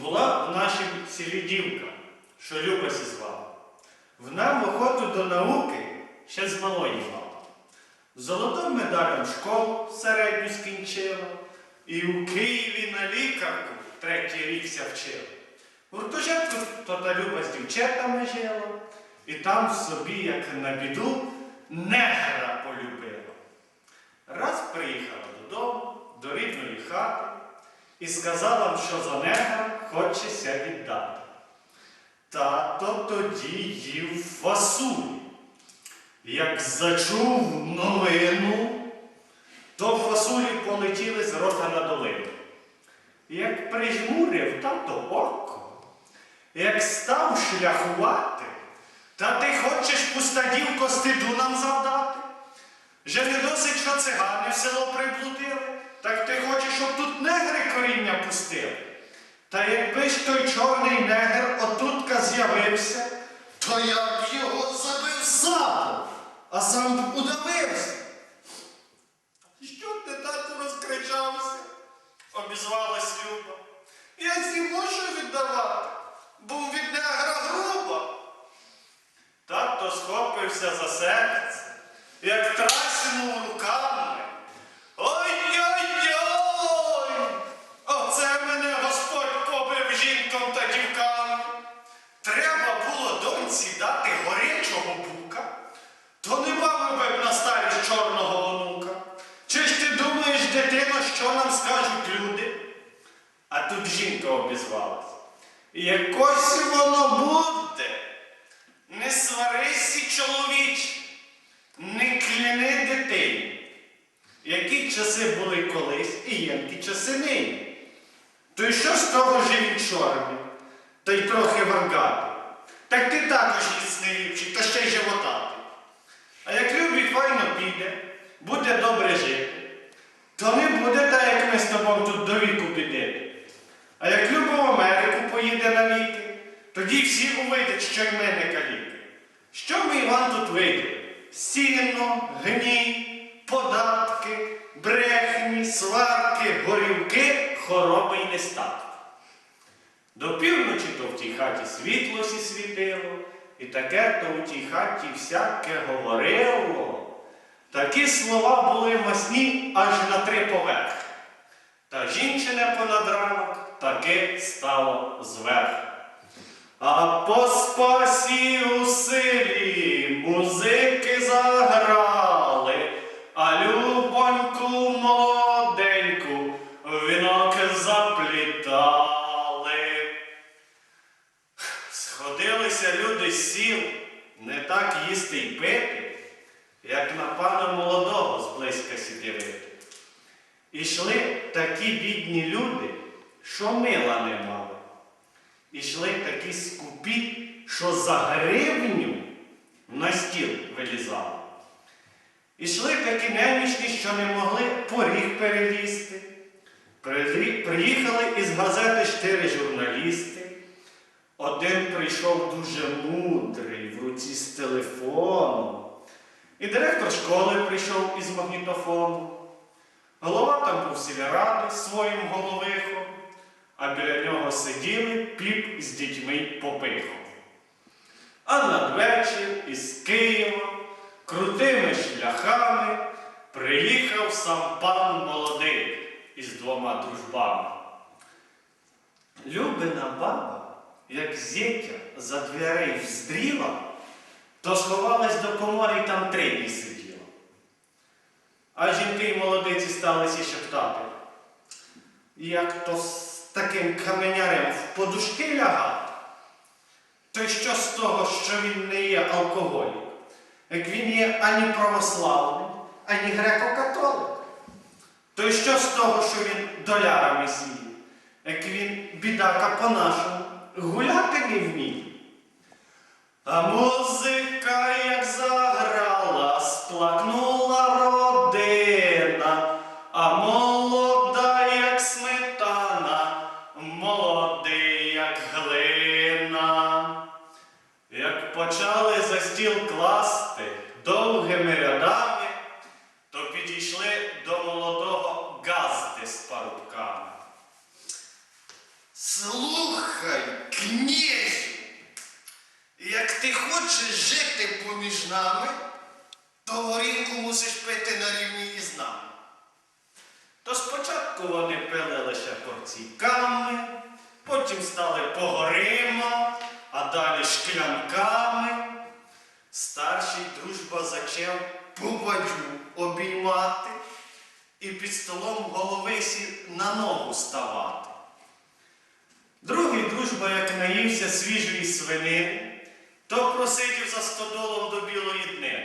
Була в нашій селі дівка, що Любасі звала. Вона в охоту до науки ще з малої мала. Золотим медалем школу середню скінчила, і у Києві на лікарку третій рік ся вчила. Гуртожитку то та Люба з дівчатами жила, і там собі, як на біду, негра полюбила. Раз приїхала додому, до рідної хати, і сказала, що за негра хочеться віддати. Тато тоді їв фасулі. Як зачув новину, то фасулі полетіли з рота на долину. Як прижмурив тато око, як став шляхувати, та ти хочеш пустадівко стиду нам завдати? Же не досить, що цигани в село приблудили, так ти хочеш, щоб тут негри коріння пустили. Та якби ж той чорний негр отутка з'явився, то я б його забив сапом, а сам б удавився. Що ти тату розкричався? обізвалась Люба. Я ці можу віддавати, був від негра груба. Тато схопився за серце, як траснув чорного онука. Чи ж ти думаєш, дитино, що нам скажуть люди? А тут жінка обізвалась. Якось воно буде. Не сварися, чоловіче, не кляни дитині. Які часи були колись і які часи нині. То й що з того ж чорний, та й трохи варгатий. Так ти також ліпший, та ще й животатий. А як любить файно піде, буде добре жити, то не буде так, як ми з тобою тут до віку бідити. А як Люба в Америку поїде навіки, тоді всі увидять, що й ми не каліки. Що ми, Іван, тут вийде? Сіно, гній, податки, брехні, сварки, горівки, хороби й нестатки. До півночі то в тій хаті світло сі світило, і таке то у тій хаті всяке говорило. Такі слова були масні аж на три поверхи. Та жінчине понад ранок таки стало зверху. А по спасі у силі музики не так їсти й пити, як на пана молодого зблизька сідівити. Ішли такі бідні люди, що мила не мали. Ішли такі скупі, що за гривню на стіл вилізали. Ішли такі немічні, що не могли поріг перелізти. Приїхали із газети чотири журналісти. Один прийшов дуже мудрий в руці з телефоном. І директор школи прийшов із магнітофону. Голова там був сільради своїм головихом, а біля нього сиділи піп з дітьми попихом. А надвечір із Києва крутими шляхами приїхав сам пан молодий із двома дружбами. Любина баба, як зєтя за дверей вздріла, то сховалась до комори і там три дні сиділа. А жінки й молодиці сталися шептати. Як то з таким каменярем в подушки лягати? То й що з того, що він не є алкоголік? Як він є ані православний, ані греко-католик? То й що з того, що він долярами сіє? Як він, бідака по-нашому, гуляти не вміє? А музика, як ти хочеш жити поміж нами, то горілку мусиш пити на рівні із нами. То спочатку вони пили лише порційками, потім стали погорима, а далі шклянками. Старший дружба зачав бубадю обіймати і під столом головисі на ногу ставати. Другий дружба, як наївся свіжої свинини, Хто просидів за стодолом до білої дни?